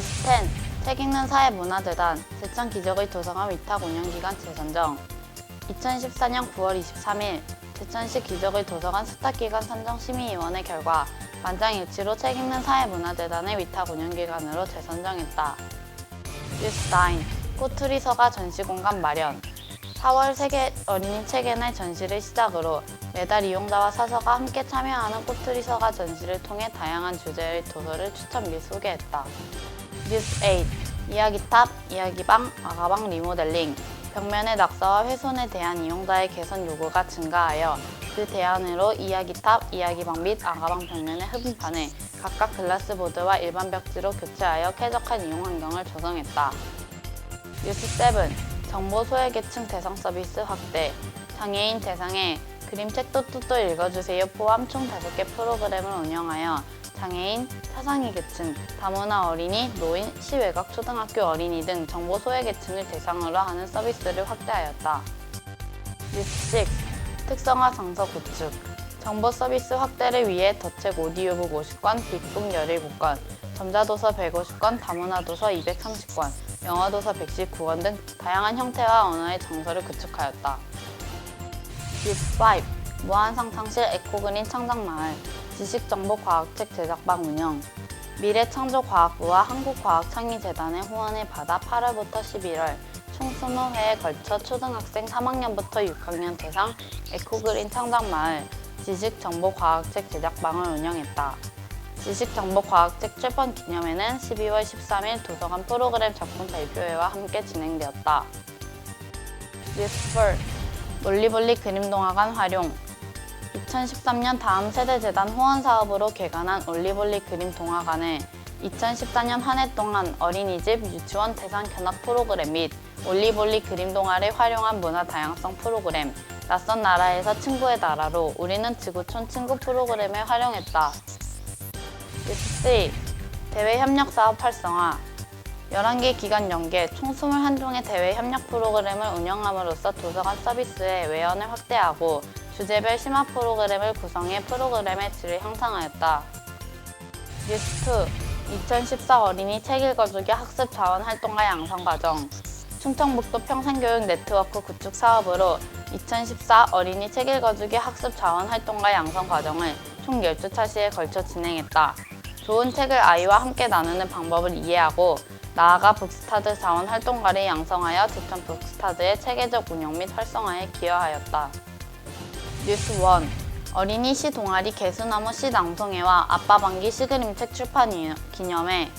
10. 책 읽는 사회문화재단 제천 기적의 도서관 위탁 운영기간 재선정 2014년 9월 23일 제천시 기적의 도서관 스타기관 선정 심의위원회 결과 만장일치로 책 읽는 사회문화재단의 위탁 운영기관으로 재선정했다. 뉴스 9. 꼬투리 서가 전시공간 마련 4월 세계 어린이 책의 날 전시를 시작으로 매달 이용자와 사서가 함께 참여하는 꼬투리 서가 전시를 통해 다양한 주제의 도서를 추천 및 소개했다. 뉴스 8. 이야기탑, 이야기방, 아가방 리모델링. 벽면의 낙서와 훼손에 대한 이용자의 개선 요구가 증가하여 그 대안으로 이야기탑, 이야기방 및 아가방 벽면의 흡입판을 각각 글라스보드와 일반 벽지로 교체하여 쾌적한 이용 환경을 조성했다. 뉴스 7. 정보 소외계층 대상 서비스 확대. 장애인 대상에 그림책 또또또 읽어주세요 포함 총 5개 프로그램을 운영하여 장애인, 차상위 계층, 다문화 어린이, 노인, 시외각 초등학교 어린이 등 정보 소외 계층을 대상으로 하는 서비스를 확대하였다. 6. 특성화 장서 구축. 정보 서비스 확대를 위해 더책 오디오북 50권, 빅북 17권, 전자도서 150권, 다문화도서 230권, 영어도서 119권 등 다양한 형태와 언어의 정서를 구축하였다. 뉴스 5. 무한상상실 에코그린 창작마을 지식정보과학책 제작방 운영 미래창조과학부와 한국과학창의재단의 후원을 받아 8월부터 11월 총 20회에 걸쳐 초등학생 3학년부터 6학년 대상 에코그린 창작마을 지식정보과학책 제작방을 운영했다. 지식정보과학책 출판 기념회는 12월 13일 도서관 프로그램 작품 발표회와 함께 진행되었다. 뉴스 4 몰리볼리 그림동화관 활용 2013년 다음 세대 재단 후원 사업으로 개관한 올리볼리 그림 동화관을 2014년 한 해 동안 어린이집, 유치원 대상 견학 프로그램 및 올리볼리 그림 동화를 활용한 문화 다양성 프로그램, 낯선 나라에서 친구의 나라로 우리는 지구촌 친구 프로그램을 활용했다. 뉴스 3. 대외 협력 사업 활성화 11개 기관 연계 총 21종의 대외 협력 프로그램을 운영함으로써 도서관 서비스의 외연을 확대하고 주제별 심화 프로그램을 구성해 프로그램의 질을 향상하였다. 뉴스 2. 2014 어린이 책 읽어주기 학습 자원 활동가 양성 과정 충청북도 평생교육 네트워크 구축 사업으로 2014 어린이 책 읽어주기 학습 자원 활동가 양성 과정을 총 12차시에 걸쳐 진행했다. 좋은 책을 아이와 함께 나누는 방법을 이해하고 나아가 북스타드 자원 활동가를 양성하여 제천 북스타드의 체계적 운영 및 활성화에 기여하였다. 뉴스 1 어린이 시 동아리 개수나무 시 낭송회와 아빠 반기 시 그림책 출판 이- 기념회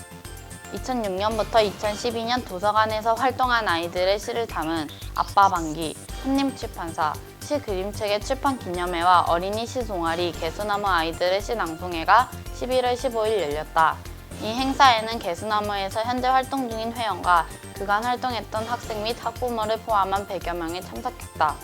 2006년부터 2012년 도서관에서 활동한 아이들의 시를 담은 아빠 반기 한림출판사 시 그림책의 출판 기념회와 어린이 시 동아리 개수나무 아이들의 시 낭송회가 11월 15일 열렸다. 이 행사에는 개수나무에서 현재 활동 중인 회원과 그간 활동했던 학생 및 학부모를 포함한 100여 명이 참석했다.